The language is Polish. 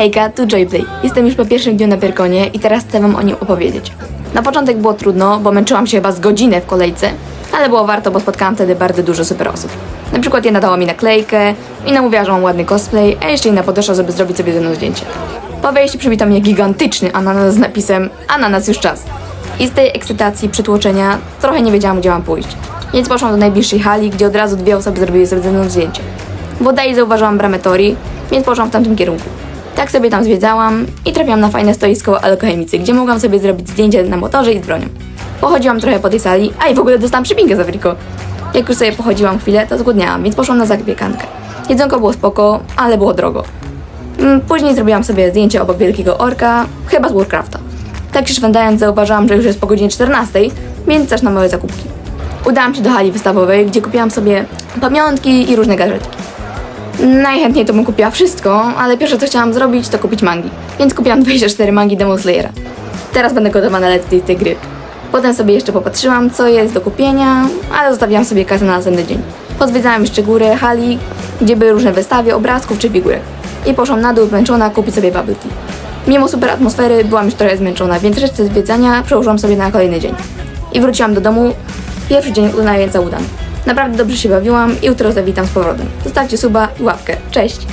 Hejka, tu Joyplay. Jestem już po pierwszym dniu na Pyrkonie i teraz chcę wam o nim opowiedzieć. Na początek było trudno, bo męczyłam się chyba z godzinę w kolejce, ale było warto, bo spotkałam wtedy bardzo dużo super osób. Na przykład jedna dała mi naklejkę, inna mówiła, że mam ładny cosplay, a jeszcze inna podeszła, żeby zrobić sobie ze mną zdjęcie. Po wejściu przywitał mnie gigantyczny ananas z napisem Ananas już czas. I z tej ekscytacji, przytłoczenia trochę nie wiedziałam, gdzie mam pójść. Więc poszłam do najbliższej hali, gdzie od razu dwie osoby zrobiły sobie ze mną zdjęcie. W oddali zauważyłam bramę Tori, więc poszłam w tamtym kierunku. Tak sobie tam zwiedzałam i trafiłam na fajne stoisko alkochemicy, gdzie mogłam sobie zrobić zdjęcie na motorze i z bronią. Pochodziłam trochę po tej sali, a i w ogóle dostałam przypinkę za Afriko. Jak już sobie pochodziłam chwilę, to zgłodniałam, więc poszłam na zapiekankę. Jedzonko było spoko, ale było drogo. Mm, Później zrobiłam sobie zdjęcie obok wielkiego orka, chyba z Warcrafta. Tak się szwendając zauważyłam, że już jest po godzinie 14, więc też na małe zakupki. Udałam się do hali wystawowej, gdzie kupiłam sobie pamiątki i różne gadżetki. Najchętniej to bym kupiła wszystko, ale pierwsze co chciałam zrobić to kupić mangi, więc kupiłam 24 mangi Demon Slayera. Teraz będę gotowa na play tej gry. Potem sobie jeszcze popatrzyłam, co jest do kupienia, ale zostawiłam sobie kasę na następny dzień. Pozwiedzałam jeszcze górę hali, gdzie były różne wystawy obrazków czy figurek. I poszłam na dół zmęczona kupić sobie bubble tea. Mimo super atmosfery byłam już trochę zmęczona, więc resztę zwiedzania przełożyłam sobie na kolejny dzień. I wróciłam do domu, pierwszy dzień uznając za udany. Naprawdę dobrze się bawiłam i jutro zawitam z powrotem. Zostawcie suba i łapkę. Cześć!